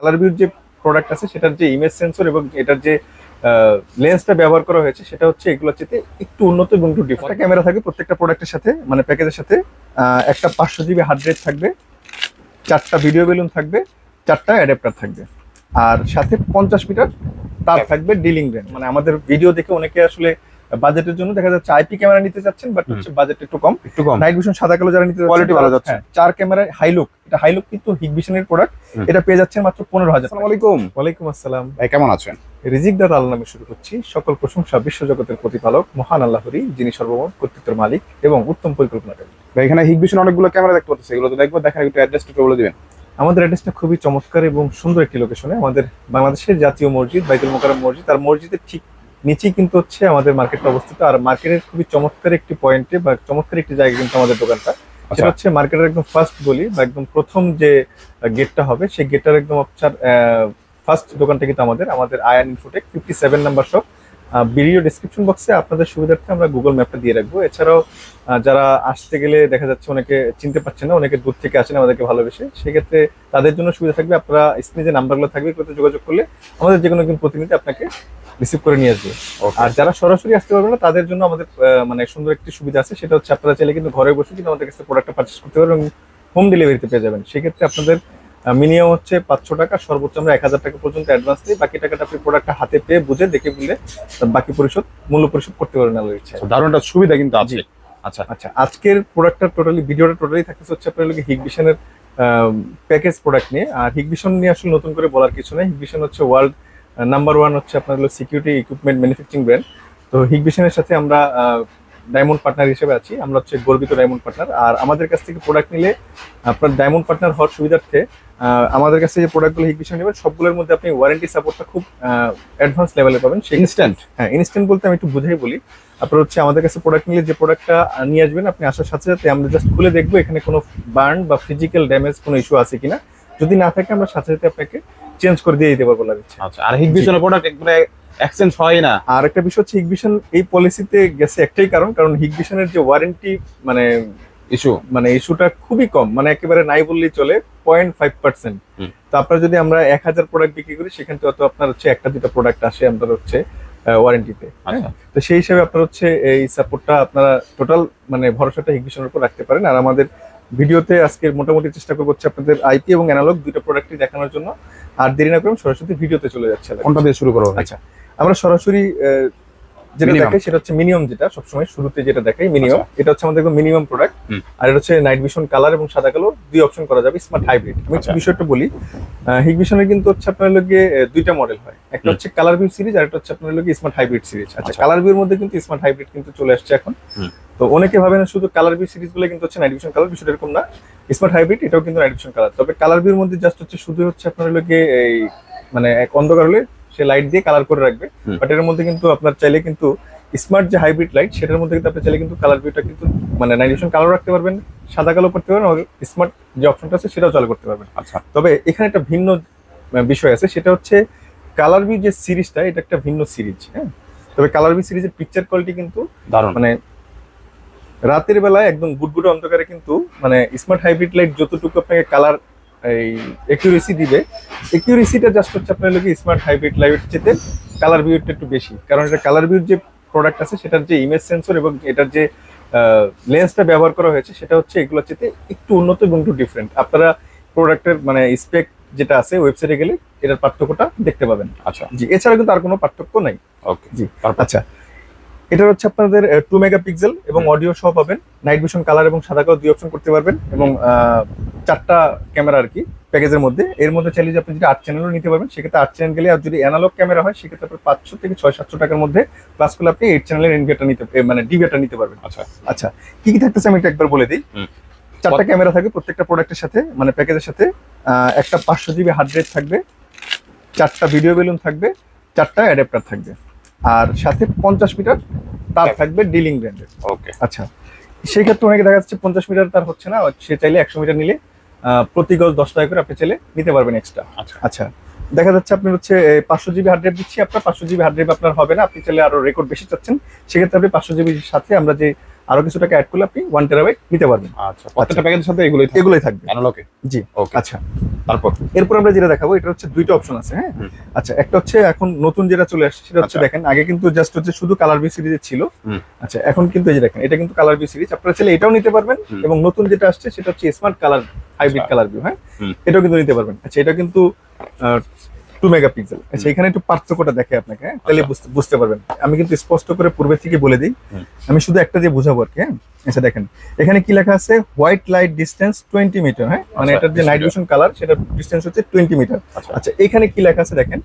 Colour ভিউর যে product আছে সেটার যে ইমেজ সেন্সর এবং এটার যে লেন্সটা ব্যবহার করা হয়েছে সেটা হচ্ছে এগুলোর চেয়ে একটু উন্নত এবং একটু ডিফারেন্ট ক্যামেরা থাকবে প্রত্যেকটা প্রোডাক্টের সাথে মানে প্যাকেজের সাথে। একটা পাঁচশো জিবি হার্ড রেট থাকবে চারটা ভিডিও বেলুন থাকবে চারটা অ্যাডাপ্টার থাকবে। আর সাথে পঞ্চাশ মিটার তার থাকবে ডিলিং রেন মানে আমাদের ভিডিও দেখে অনেকে আসলে বাজেটের জন্য দেখা যাচ্ছে আইপি ক্যামেরা নিতে চাচ্ছেন বাট হচ্ছে বাজেট একটু কম। একটু কম। নাইট ভিশন সাদা কালো যারা নিতে Quality ভালো যাচ্ছে। হ্যাঁ, চার ক্যামেরায় হাইলুক এটা হাইলুক কিন্তু হিগ হিগভিশনের প্রোডাক্ট এটা পেয়ে যাচ্ছেন মাত্র পনেরো হাজার আসসালামু আলাইকুম। ওয়ালাইকুম আসসালাম। ভাই কেমন আছেন? রিজিক দাদ আল্লাহ নামে শুরু করছি। সকল প্রশংসা বিশ্বজগতের প্রতিপালক মহান আল্লাহরই যিনি সর্বমোট কর্তৃত্বের মালিক এবং উত্তম পরিকল্পনাকারী। ভাই এখানে হিগ হিগভিশন অনেকগুলো ক্যামেরা দেখতে পাচ্ছি। এগুলো তো দেখব দেখেন একটু অ্যাড্রেসটা বলে দিবেন। আমাদের অ্যাড্রেসটা খুবই চমৎকার এবং সুন্দর একটি লোকেশনে আমাদের বাংলাদেশের জাতীয় মসজিদ বাইতুল মোকাররম মসজিদ। আর মসজিদের ঠিক নিচেই কিন্তু হচ্ছে আমাদের মার্কেটটা অবস্থিত। আর মার্কেটের খুবই চমৎকার একটি পয়েন্টে বা চমৎকার একটি জায়গা কিন্তু আমাদের দোকানটা। আচ্ছা। সেটা হচ্ছে মার্কেটের একদম ফার্স্ট গলি বা একদম প্রথম যে গেটটা হবে সেই গেটটার একদম আপনার ফার্স্ট দোকানটা কিন্তু আমাদের আমাদের Ayan Infotech fifty seven number shop video description বক্সে আপনাদের সুবিধার্থে আমরা গুগল ম্যাপটা দিয়ে রাখব। এছাড়াও যারা আসতে গেলে দেখা যাচ্ছে অনেকে চিনতে পারছে না অনেকে দূর থেকে আসেন আমাদেরকে ভালোবেসে সেক্ষেত্রে তাদের জন্য সুবিধা থাকবে আপনারা স্ক্রিনে যে নাম্বারগুলো থাকবে এগুলোতে যোগাযোগ করলে আমাদের যে কোনো একজন প্রতিনিধি আপনাকে রিসিভ করে নিয়ে আসবে। আর যারা সরাসরি আসতে পারবে না তাদের জন্য আমাদের মানে সুন্দর একটি সুবিধা আছে সেটা হচ্ছে আপনারা চাইলে কিন্তু ঘরে বসে কিন্তু আমাদের কাছে প্রোডাক্টটা পারচেস করতে পারবেন এবং হোম ডেলিভারিতে পেয়ে যাবেন। সেক্ষেত্রে আপনাদের মিনিমাম হচ্ছে পাঁচশো টাকা সর্বোচ্চ আমরা এক হাজার টাকা পর্যন্ত অ্যাডভান্স দিই বাকি টাকাটা আপনি প্রোডাক্টটা হাতে পেয়ে বুঝে দেখে বুঝলে বাকি পরিশোধ মূল্য পরিশোধ করতে পারবেন আলোর ইচ্ছা দারুণ সুবিধা কিন্তু আছে। আচ্ছা। আচ্ছা আজকের প্রোডাক্টটা টোটালি ভিডিওটা টোটালি থাকতেছে হচ্ছে আপনার লোকে হিগভিশনের প্যাকেজ প্রোডাক্ট নিয়ে। আর হিগভিশন নিয়ে আসলে নতুন করে বলার কিছু নেই। হিগভিশন হচ্ছে ওয়ার্ল্ড নাম্বার ওয়ান হচ্ছে আপনার সিকিউরিটি ইকুইপমেন্ট ম্যানুফ্যাকচারিং ব্র্যান্ড তো হিগভিশনের সাথে আমরা ডায়মন্ড পার্টনার হিসেবে আছি। আমরা হচ্ছে গর্বিত ডায়মন্ড পার্টনার আর আমাদের কাছ থেকে প্রোডাক্ট নিলে আপনার ডায়মন্ড পার্টনার হওয়ার সুবিধার্থে আমাদের কাছে যে প্রোডাক্টগুলো হিগভিশন নেবেন সবগুলোর মধ্যে আপনি ওয়ারেন্টি সাপোর্টটা খুব অ্যাডভান্স লেভেলে পাবেন। সেই ইনস্ট্যান্ট হ্যাঁ ইনস্ট্যান্ট বলতে আমি একটু বুঝাই বলি। আপনার হচ্ছে আমাদের কাছে প্রোডাক্ট নিলে যে প্রোডাক্টটা নিয়ে আসবেন আপনি আসার সাথে সাথে আমরা জাস্ট খুলে দেখব এখানে কোনো বার্ন বা ফিজিক্যাল ড্যামেজ কোনো ইস্যু আছে কিনা। যদি না থাকে আমরা সাথে সাথে আপনাকে চেঞ্জ করে দিয়ে দিতে পারব লাগছে। আচ্ছা আর হিগভিশনের প্রোডাক্ট একবারে এক্সচেঞ্জ হয় না। আর একটা বিষয় হচ্ছে হিগভিশন এই পলিসিতে গেছে একটাই কারণ কারণ হিগভিশনের যে ওয়ারেন্টি মানে ইস্যু মানে ইস্যুটা খুবই কম মানে একেবারে নাই বললেই চলে পয়েন্ট ফাইভ পার্সেন্ট। তো আপনার যদি আমরা এক হাজার প্রোডাক্ট বিক্রি করি সেখান থেকে হয়তো আপনার হচ্ছে একটা দুটো প্রোডাক্ট আসে আপনার হচ্ছে ওয়ারেন্টিতে আচ্ছা। তো সেই হিসাবে আপনার হচ্ছে এই সাপোর্টটা আপনারা টোটাল মানে ভরসাটা হিগভিশনের উপর রাখতে পারেন। আর আমাদের ভিডিওতে আজকে মোটামুটি চেষ্টা করব হচ্ছে আপনাদের আইপি এবং অ্যানালগ দুটো প্রোডাক্টই দেখানোর জন্য আর দেরি না করে সরাসরি ভিডিওতে চলে যাচ্ছে কোনটা দিয়ে শুরু করব? আচ্ছা আমরা সরাসরি যেটা। দেখাই সেটা হচ্ছে মিনিমাম যেটা সবসময় শুরুতে যেটা দেখাই মিনিমাম এটা হচ্ছে আমাদের মিনিমাম প্রোডাক্ট আর এটা হচ্ছে নাইট ভিশন কালার এবং সাদা কালো দুই অপশন করা যাবে স্মার্ট হাইব্রিড আমি একটু আচ্ছা। বিষয়টা বলি। হিগ ভিশনের কিন্তু হচ্ছে আপনার লগে দুইটা মডেল হয়। একটা হচ্ছে কালার ভিউ সিরিজ আর একটা হচ্ছে আপনার লগে স্মার্ট হাইব্রিড সিরিজ আচ্ছা আচ্ছা। কালার ভিউর মধ্যে কিন্তু স্মার্ট হাইব্রিড কিন্তু চলে আসছে এখন। তো অনেকে ভাবেন শুধু কালার ভিউ সিরিজগুলো কিন্তু হচ্ছে নাইট ভিশন কালার বিষয়টা এরকম না। স্মার্ট হাইব্রিড এটাও কিন্তু নাইট ভিশন কালার তবে কালার ভিউর মধ্যে জাস্ট হচ্ছে শুধু হচ্ছে আপনার লগে এই মানে এক অন্ধকার হলে সে লাইট দিয়ে কালার করে রাখবে বাট এর মধ্যে কিন্তু আপনার চাইলে কিন্তু স্মার্ট যে হাইব্রিড লাইট সেটার মধ্যে কিন্তু আপনি চাইলে কিন্তু কালার ভিউটা কিন্তু মানে নাইট ভিশন কালার রাখতে পারবেন সাদা কালো করতে পারবেন স্মার্ট যে অপশনটা আছে সেটাও চালু করতে পারবেন। আচ্ছা। তবে এখানে একটা ভিন্ন বিষয় আছে সেটা হচ্ছে কালার ভিউ যে সিরিজটা এটা একটা ভিন্ন সিরিজ হ্যাঁ? তবে কালার ভিউ সিরিজের পিকচার কোয়ালিটি কিন্তু দারুণ। মানে রাতের বেলায় একদম গুটগুটে অন্ধকারে কিন্তু মানে স্মার্ট হাইব্রিড লাইট যতটুকু আপনাকে কালার এই একিউরেসি দিবে। একিউরেসিটা জাস্ট হচ্ছে আপনার লোকে স্মার্ট হাইব্রিড লাইট চেতে কালার ভিউটা একটু বেশি। কারণ এটা কালার ভিউর যে প্রোডাক্ট আছে সেটার যে ইমেজ সেন্সর এবং এটার যে লেন্সটা ব্যবহার করা হয়েছে সেটা হচ্ছে এগুলোর চেতে একটু উন্নত এবং একটু ডিফারেন্ট আপনারা প্রোডাক্টের মানে স্পেক যেটা আছে ওয়েবসাইটে গেলে এটার পার্থক্যটা দেখতে পাবেন। আচ্ছা। জি এছাড়া কিন্তু আর কোনো পার্থক্য নাই। ওকে জি। আচ্ছা। এটা হচ্ছে আপনাদের টু মেগাপিক্সেল এবং অডিও সহ পাবেন। নাইট ভিশন কালার এবং সাদা কালো দুই অপশন করতে পারবেন এবং চারটা ক্যামেরা আর কি প্যাকেজের মধ্যে। এর মধ্যে চাইলে যে আপনি যদি আট চ্যানেলও নিতে পারবেন সেক্ষেত্রে আট চ্যানেল গেলে আর যদি অ্যানালগ ক্যামেরা হয় সেক্ষেত্রে আপনার পাঁচশো থেকে ছয় সাতশো টাকার মধ্যে প্লাস করলে আপনি এইট চ্যানেলের এনভিটা নিতে মানে ডিভিটা নিতে পারবেন। আচ্ছা। আচ্ছা কি কি থাকতেছে আমি এটা একবার বলে দিই। চারটা ক্যামেরা থাকবে প্রত্যেকটা প্রোডাক্টের সাথে মানে প্যাকেজের সাথে। একটা পাঁচশো জিবি হার্ড রেট থাকবে চারটা ভিডিও বেলুন থাকবে চারটা অ্যাডাপ্টার থাকবে। আর সাথে পঞ্চাশ মিটার তার থাকবে ডিলিং ব্র্যান্ডের ওকে আচ্ছা সেই ক্ষেত্রে অনেকে দেখা যাচ্ছে পঞ্চাশ মিটার তার হচ্ছে না সে চাইলে একশো মিটার নিলে প্রতি গজ দশ টাকা করে আপনি চাইলে নিতে পারবেন এক্সট্রা আচ্ছা। আচ্ছা দেখা যাচ্ছে আপনি হচ্ছে পাঁচশো জিবি হার্ড ড্রাইভ দিচ্ছি আপনার পাঁচশো জিবি হার্ড ড্রাইভ আপনার হবে না আপনি চাইলে আরও রেকর্ড বেশি চাচ্ছেন। সেক্ষেত্রে আপনি পাঁচশো জিবির সাথে আমরা যে আরও কিছু টাকা অ্যাড করলে আপনি ওয়ান টেরাবাইট নিতে পারবেন। আচ্ছা প্রত্যেকটা প্যাকেজের সাথে এগুলোই এগুলোই থাকবে। অ্যানালগে জি ওকে আচ্ছা। তারপর? এরপর আমরা যেটা দেখাবো এটা হচ্ছে দুইটা অপশন আছে হ্যাঁ? আচ্ছা একটা হচ্ছে এখন নতুন যেটা চলে আসছে সেটা হচ্ছে আচ্ছা। দেখেন আগে কিন্তু জাস্ট হচ্ছে শুধু কালার বি সিরিজে ছিল। আচ্ছা এখন কিন্তু এই যে দেখেন এটা কিন্তু কালার বি সিরিজ আপনারা চাইলে এটাও নিতে পারবেন এবং নতুন যেটা আসছে সেটা হচ্ছে smart colour hybrid. Colour view হ্যাঁ? এটাও কিন্তু নিতে পারবেন। আচ্ছা এটা কিন্তু টু মেগাপিক্সেল আচ্ছা এখানে একটু পার্থক্যটা দেখে আপনাকে হ্যাঁ? তাহলে আচ্ছা। বুঝতে পারবেন। আমি কিন্তু স্পষ্ট করে পূর্বে থেকে বলে দিই। আমি শুধু একটা দিয়ে বোঝাবো আর কি হ্যাঁ? আচ্ছা দেখেন। এখানে কি লেখা আছে? White light distance twenty metre হ্যাঁ? মানে আচ্ছা, এটার যে নাইট ভিশন কালার সেটার ডিস্টেন্স হচ্ছে টোয়েন্টি মিটার আচ্ছা। আচ্ছা এখানে কি লেখা আছে দেখেন?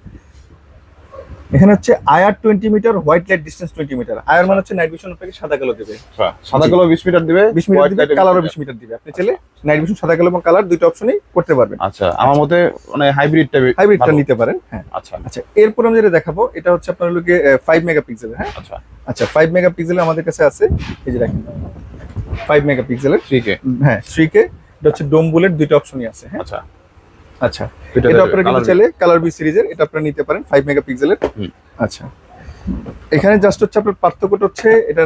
এখানে হচ্ছে IR twenty metre white light distance twenty metre. IR মানে হচ্ছে নাইট ভিশন আপনাকে সাদা কালো দেবে। আচ্ছা সাদা কালো 20 মিটার দিবে বিশ মিটার দিবে light এ 20 কালারও বিশ মিটার দিবে। আপনি চাইলে নাইট ভিশন সাদা কালো এবং কালার দুইটা অপশনই করতে পারবেন। আচ্ছা আমার মতে মানে হাইব্রিড টাইপের হাইব্রিডটা নিতে পারেন হ্যাঁ। আচ্ছা। আচ্ছা এরপর আমি যেটা দেখাবো এটা হচ্ছে আপনার লোকে ফাইভ মেগাপিক্সেল হ্যাঁ? আচ্ছা। আচ্ছা ফাইভ মেগাপিক্সেল আমাদের কাছে আছে এই যে দেখেন ফাইভ মেগাপিক্সেলের 3K হ্যাঁ থ্রি কে এটা হচ্ছে ডোম বুলেট দুইটা অপশনই আছে হ্যাঁ? আচ্ছা। আচ্ছা। এটা আপনারা কিন্তু চাইলে কালার বি সিরিজের এটা আপনারা নিতে পারেন ফাইভ মেগাপিক্সেলের। আচ্ছা। এখানে জাস্ট হচ্ছে আপনার পার্থক্যটা হচ্ছে এটা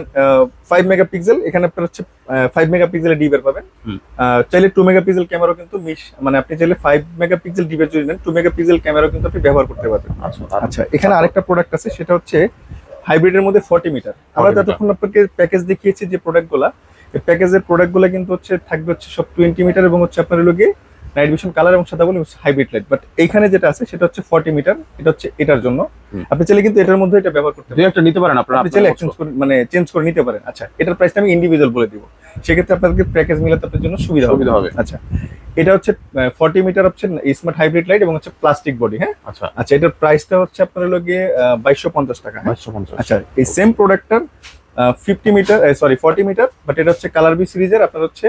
ফাইভ মেগাপিক্সেল এখানে আপনার হচ্ছে ফাইভ মেগাপিক্সেলের ডি বের পাবেন। চাইলে টু মেগাপিক্সেল ক্যামেরাও কিন্তু মিশ মানে আপনি চাইলে ফাইভ মেগাপিক্সেল ডি বের যদি নেন টু মেগাপিক্সেল ক্যামেরাও কিন্তু আপনি ব্যবহার করতে পারবেন। আচ্ছা আচ্ছা এখানে আরেকটা প্রোডাক্ট আছে সেটা হচ্ছে হাইব্রিডের মধ্যে ফর্টি মিটার আমরা 40 যতক্ষণ আপনাকে প্যাকেজ দেখিয়েছি যে প্রোডাক্টগুলা এই প্যাকেজের প্রোডাক্টগুলো কিন্তু হচ্ছে থাকবে হচ্ছে সব টোয়েন্টি মিটার এবং হচ্ছে আপনার লোকে নাইট ভিশন কালার এবং সাদা বলে হাইব্রিড লাইট বাট এইখানে যেটা আছে সেটা হচ্ছে ফর্টি মিটার এটা হচ্ছে এটার জন্য। আপনি চাইলে কিন্তু এটার মধ্যে এটা ব্যবহার করতে পারেন একটা নিতে পারেন আপনারা আপনি চাইলে এক্সচেঞ্জ করে মানে চেঞ্জ করে নিতে পারেন। আচ্ছা এটার প্রাইসটা আমি ইন্ডিভিজুয়াল বলে দিব। সেক্ষেত্রে আপনাদেরকে প্যাকেজ মিলাতে আপনার জন্য সুবিধা হবে। সুবিধা হবে। আচ্ছা এটা হচ্ছে ফর্টি মিটার হচ্ছে স্মার্ট হাইব্রিড লাইট এবং হচ্ছে প্লাস্টিক বডি হ্যাঁ? আচ্ছা। আচ্ছা এটার প্রাইসটা হচ্ছে আপনার লোকে বাইশশো পঞ্চাশ টাকা হ্যাঁ? 550 আচ্ছা এই same প্রোডাক্টটার fifty metre sorry forty metre but এটা হচ্ছে কালার বি সিরিজের আপনার হচ্ছে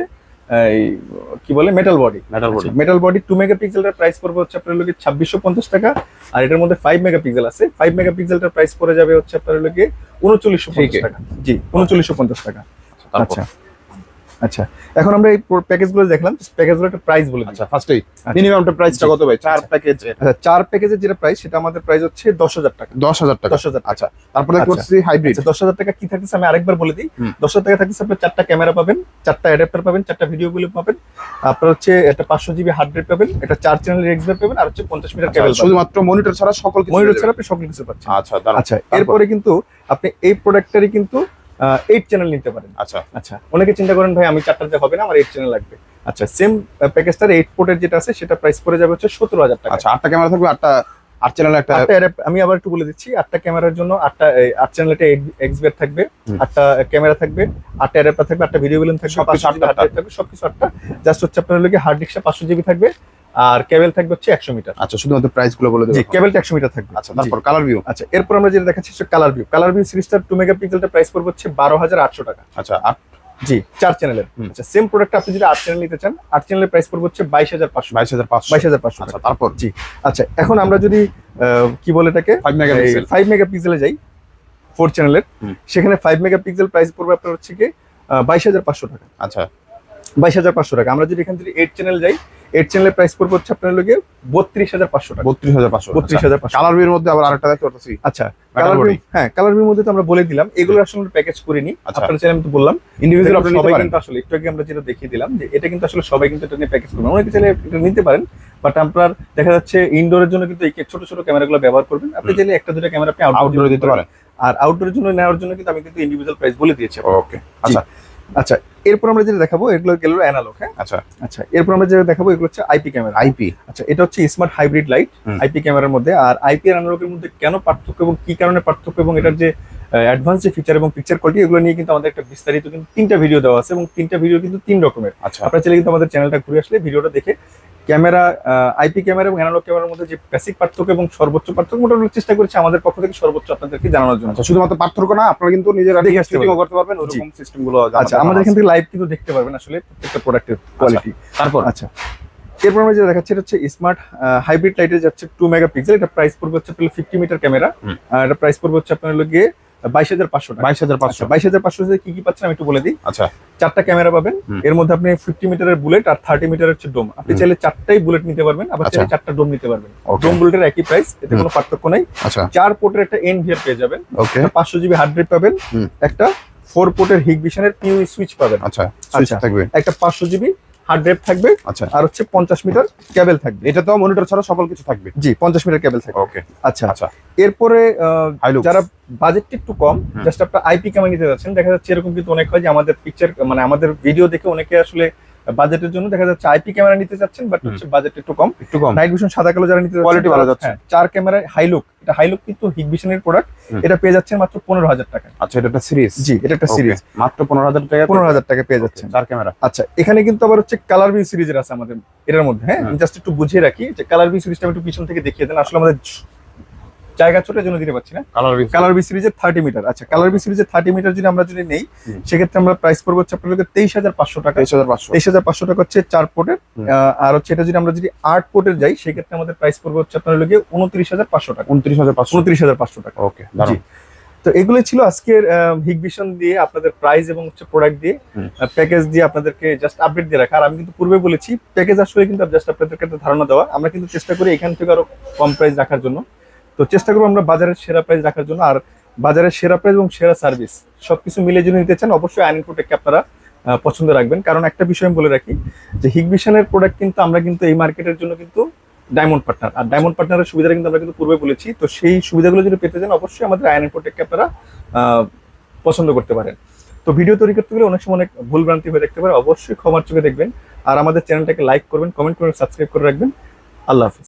কি বলে? Metal body metal body metal body two মেগাপিক্সেলটার price পড়বে হচ্ছে আপনার লোকে ছাব্বিশশো পঞ্চাশ টাকা আর এটার মধ্যে ফাইভ মেগাপিক্সেল আছে। ফাইভ মেগাপিক্সেলটার প্রাইস পড়ে যাবে হচ্ছে আপনার লোকে উনচল্লিশশো পঞ্চাশ টাকা। জি উনচল্লিশশো পঞ্চাশ টাকা। আচ্ছা। আচ্ছা এখন আমরা এই প্যাকেজগুলো দেখলাম প্যাকেজগুলো একটা প্রাইস বলে আচ্ছা ফার্স্টেই আচ্ছা। মিনিমামটা প্রাইসটা কত ভাই? চার আচ্ছা। প্যাকেজ আচ্ছা চার প্যাকেজের যেটা প্রাইস সেটা আমাদের প্রাইস হচ্ছে দশ হাজার টাকা। দশ হাজার টাকা। দশ হাজার টাকা। আচ্ছা তারপরে আচ্ছা। হাইব্রিড আচ্ছা দশ হাজার টাকা কি থাকতেছে আমি আরেকবার বলে দিই। হুম। দশ হাজার টাকা থাকতেছে আপনার চারটা ক্যামেরা পাবেন চারটা অ্যাডাপ্টার পাবেন চারটা ভিডিও গুলো পাবেন। আপনার হচ্ছে একটা পাঁচশো জিবি হার্ড ড্রাইভ পাবেন একটা চার চ্যানেলের এক্সবার পাবেন আর হচ্ছে পঞ্চাশ মিটার কেবল শুধুমাত্র মনিটর ছাড়া সকল কিছু মনিটর ছাড়া আপনি সকল কিছু পাচ্ছেন। আচ্ছা আচ্ছা এরপরে কিন্তু আপনি এই প্রোডাক্টটারই কিন্তু এইট চ্যানেল নিতে পারেন। আচ্ছা। আচ্ছা অনেকে চিন্তা করেন ভাই আমি চারটাতে হবে না আমার এইট চ্যানেল লাগবে। আচ্ছা সেম প্যাকেজটার এইট পোর্টের যেটা আছে সেটা প্রাইস পড়ে যাবে হচ্ছে সতেরো হাজার টাকা। আচ্ছা আটটা ক্যামেরা থাকবে আটটা আট চ্যানেল একটা আমি আবার একটু বলে দিচ্ছি আটটা ক্যামেরার জন্য আটটা আট চ্যানেলটা এক্সবের থাকবে হুম। আটটা ক্যামেরা থাকবে আটটা অ্যাডাপ্টার থাকবে আটটা ভিডিও বিলেন থাকবে পাঁচশো আটটা থাকবে সবকিছু আটটা। জাস্ট হচ্ছে আপনার লোকে হার্ড ডিস্কটা পাঁচশো জিবি থাকবে আর কেবল থাকবে হচ্ছে একশো মিটার। আচ্ছা শুধুমাত্র প্রাইসগুলো বলে দেবো কেবলটা একশো মিটার থাকবে। আচ্ছা তারপর কালার ভিউ আচ্ছা এরপর আমরা যেটা দেখাচ্ছি কালার ভিউ কালার ভিউ সিরিজটার টু মেগাপিক্সেলটা প্রাইস পড়বে হচ্ছে বারো হাজার আটশো টাকা। আচ্ছা আট জি চার চ্যানেলের আচ্ছা সেম প্রোডাক্ট আপনি যদি আট চ্যানেল নিতে চান আট চ্যানেলের প্রাইস পড়বে হচ্ছে বাইশ হাজার পাঁচশো। বাইশ হাজার পাঁচশো। বাইশ হাজার পাঁচশো আচ্ছা তারপর? জি আচ্ছা এখন আমরা যদি কি বলে এটাকে? ফাইভ মেগাপিক্সেল ফাইভ মেগাপিক্সেলে যাই ফোর চ্যানেলের। সেখানে ফাইভ মেগাপিক্সেল প্রাইস পড়বে আপনার হচ্ছে কি বাইশ হাজার পাঁচশো টাকা। আচ্ছা। বাইশ হাজার পাঁচশো টাকা। আমরা যদি এখান থেকে এইট চ্যানেল যাই এইট চ্যানেলের প্রাইস পড়বে হচ্ছে আপনার লোকে বত্রিশ হাজার পাঁচশো টাকা। বত্রিশ হাজার পাঁচশো বত্রিশ হাজার পাঁচশো। কালার ভিউর মধ্যে আবার আরেকটা দেখতে পাচ্ছি আচ্ছা কালার। হ্যাঁ কালার ভিউর মধ্যে তো আমরা বলে দিলাম। এগুলো আসলে প্যাকেজ করিনি আচ্ছা। আপনার চ্যানেল আমি তো বললাম। ইন্ডিভিজুয়াল আপনি সবাই কিন্তু আসলে একটু আগে আমরা যেটা দেখিয়ে দিলাম যে এটা কিন্তু আসলে সবাই কিন্তু এটা নিয়ে প্যাকেজ করবেন। অনেকে চাইলে এটা নিতে পারেন বাট আপনার দেখা যাচ্ছে ইনডোরের জন্য কিন্তু এই ছোট ছোট ক্যামেরাগুলো ব্যবহার করবেন। আপনি চাইলে একটা দুটো ক্যামেরা আপনি আউটডোরে আউটডোরে দিতে পারেন। আর আউটডোরের জন্য নেওয়ার জন্য কিন্তু আমি কিন্তু ইন্ডিভিজুয়াল প্রাইস বলে দিয়েছি ওকে আচ্ছা। আচ্ছা এরপর আমরা যেটা দেখাবো এগুলো গেল অ্যানালগ হ্যাঁ? আচ্ছা। আচ্ছা এরপর আমরা যেটা দেখাবো এগুলো হচ্ছে আইপি ক্যামেরা আইপি আচ্ছা এটা হচ্ছে স্মার্ট হাইব্রিড লাইট আইপি ক্যামেরার মধ্যে। আর আইপি আর অ্যানালগের মধ্যে কেন পার্থক্য এবং কি কারণে পার্থক্য এবং এটার যে অ্যাডভান্স যে ফিচার এবং পিকচার কোয়ালিটি এগুলো নিয়ে কিন্তু আমাদের একটা বিস্তারিত কিন্তু তিনটা ভিডিও দেওয়া আছে এবং তিনটা ভিডিও কিন্তু তিন রকমের। আচ্ছা। আপনারা চাইলে কিন্তু আমাদের চ্যানেলটা ঘুরে আসলে ভিডিওটা দেখে ক্যামেরা আইপি ক্যামেরা এবং অ্যানালগ ক্যামেরার মধ্যে যে বেসিক পার্থক্য এবং সর্বোচ্চ পার্থক্য মোটামুটি চেষ্টা করেছি আমাদের পক্ষ থেকে সর্বোচ্চ আপনাদেরকে জানানোর জন্য। আচ্ছা শুধুমাত্র পার্থক্য না আপনারা কিন্তু নিজেরা দেখে ফিটিংও করতে পারবেন ওরকম সিস্টেমগুলো আচ্ছা আমাদের এখান থেকে লাইভ কিন্তু দেখতে পারবেন আসলে প্রত্যেকটা প্রোডাক্টের কোয়ালিটি তারপর? আচ্ছা এরপর আমরা যেটা দেখাচ্ছি এটা হচ্ছে স্মার্ট হাইব্রিড লাইটের যাচ্ছে টু মেগাপিক্সেল এটা প্রাইস পড়বে হচ্ছে আপনার ফিফটি মিটার ক্যামেরা। আর এটা প্রাইস পড়বে হচ্ছে আপনার গিয়ে বাইশ হাজার পাঁচশো বাইশ হাজার পাঁচশো। আচ্ছা বাইশ হাজার পাঁচশো কি কি পাচ্ছেন আমি একটু বলে দিই। আচ্ছা। চারটা ক্যামেরা পাবেন। এর মধ্যে আপনি ফিফটি মিটারের বুলেট আর থার্টি মিটারের হচ্ছে ডোম আপনি চাইলে চারটাই বুলেট নিতে পারবেন আবার আচ্ছা। চাইলে চারটা ডোম নিতে পারবেন। ডোম বুলেটের একই প্রাইস এতে কোনো পার্থক্য নাই। আচ্ছা। চার পোর্টের একটা পেয়ে যাবেন। পাঁচশো জিবি হার্ড ড্রাইভ পাবেন। একটা ফোর পোর্টের হিগ ভিশনের পিউ সুইচ পাবেন। আচ্ছা আচ্ছা। থাকবে। একটা পাঁচশো জিবি হার্ড ড্রাইভ থাকবে আচ্ছা। আর হচ্ছে পঞ্চাশ মিটার কেবল থাকবে। এটা তো মনিটর ছাড়া সকল কিছু থাকবে। জি পঞ্চাশ মিটার কেবল থাকবে। ওকে আচ্ছা। আচ্ছা। এরপরে। যারা বাজেটটা একটু কম জাস্ট আপনারা আইপি ক্যামেরা নিতে যাচ্ছেন দেখা যাচ্ছে এরকম কিন্তু অনেক হয় যে আমাদের পিকচার মানে আমাদের ভিডিও দেখে অনেকে আসলে বাজেটের জন্য দেখা যাচ্ছে আইপি ক্যামেরা নিতে যাচ্ছেন বাট হচ্ছে বাজেট একটু কম। একটু কম। নাইট ভিশন সাদা কালো যারা নিতে Quality ভালো যাচ্ছে। হ্যাঁ, চার ক্যামেরায় হাইলুক এটা হাইলুক কিন্তু হিগ ভিশনের প্রোডাক্ট এটা পেয়ে যাচ্ছেন মাত্র পনেরো হাজার টাকা। আচ্ছা এটা একটা সিরিজ জি এটা একটা সিরিজ মাত্র পনেরো হাজার টাকা? পনেরো হাজার টাকা পেয়ে যাচ্ছেন। চার ক্যামেরা। আচ্ছা এখানে কিন্তু আবার হচ্ছে কালার ভিউ সিরিজের আছে আমাদের এটার মধ্যে হ্যাঁ? জাস্ট একটু বুঝিয়ে রাখি যে কালার ভিউ সিরিজটা একটু পিছন থেকে দেখিয়ে দেন। আসলে আমাদের জায়গা ছোটের জন্য দিতে পারছি না। কালার বি সিরিজের থার্টি মিটার আচ্ছা কালার বি সিরিজের থার্টি মিটার যদি আমরা যদি নেই সেক্ষেত্রে আমরা প্রাইস পড়ব হচ্ছে আপনাদের তেইশ হাজার পাঁচশো টাকা। তেইশ হাজার পাঁচশো। তেইশ হাজার পাঁচশো টাকা হচ্ছে চার পোর্টের আর হচ্ছে এটা যদি আমরা যদি আট পোর্টের যাই সেক্ষেত্রে আমাদের প্রাইস পড়বে হচ্ছে আপনার লোকে উনত্রিশ হাজার পাঁচশো টাকা। উনত্রিশ হাজার পাঁচশো। উনত্রিশ হাজার পাঁচশো টাকা। ওকে জি। তো এগুলো ছিল আজকের হিগভিশন দিয়ে আপনাদের প্রাইস এবং হচ্ছে প্রোডাক্ট দিয়ে প্যাকেজ দিয়ে আপনাদেরকে জাস্ট আপডেট দিয়ে রাখা। আর আমি কিন্তু পূর্বে বলেছি প্যাকেজ আসলে কিন্তু জাস্ট আপনাদেরকে ধারণা দেওয়া। আমরা কিন্তু চেষ্টা করি এখান থেকে আরও কম প্রাইস রাখার জন্য। তো চেষ্টা করব আমরা বাজারের সেরা প্রাইস রাখার জন্য। আর বাজারের সেরা প্রাইস এবং সেরা সার্ভিস সবকিছু মিলে যদি নিতে চান, অবশ্যই আইন প্রোটেক্টকে আপনারা পছন্দ রাখবেন। কারণ একটা বিষয় আমি বলে রাখি যে হিগভিশনের প্রোডাক্ট কিন্তু আমরা কিন্তু এই মার্কেটের জন্য কিন্তু ডায়মন্ড পার্টনার আর ডায়মন্ড পার্টনারের সুবিধাটা কিন্তু আমরা কিন্তু পূর্বে বলেছি। তো সেই সুবিধাগুলো যদি পেতে চান, অবশ্যই আমাদের আইন প্রোটেক্টকে আপনারা পছন্দ করতে পারেন। তো ভিডিও তৈরি করতে গেলে অনেক সময় অনেক ভুল ভ্রান্তি হয়ে দেখতে পারে। অবশ্যই ক্ষমার চোখে দেখবেন। আর আমাদের চ্যানেলটাকে লাইক করবেন কমেন্ট করবেন সাবস্ক্রাইব করে রাখবেন। আল্লাহ হাফিজ।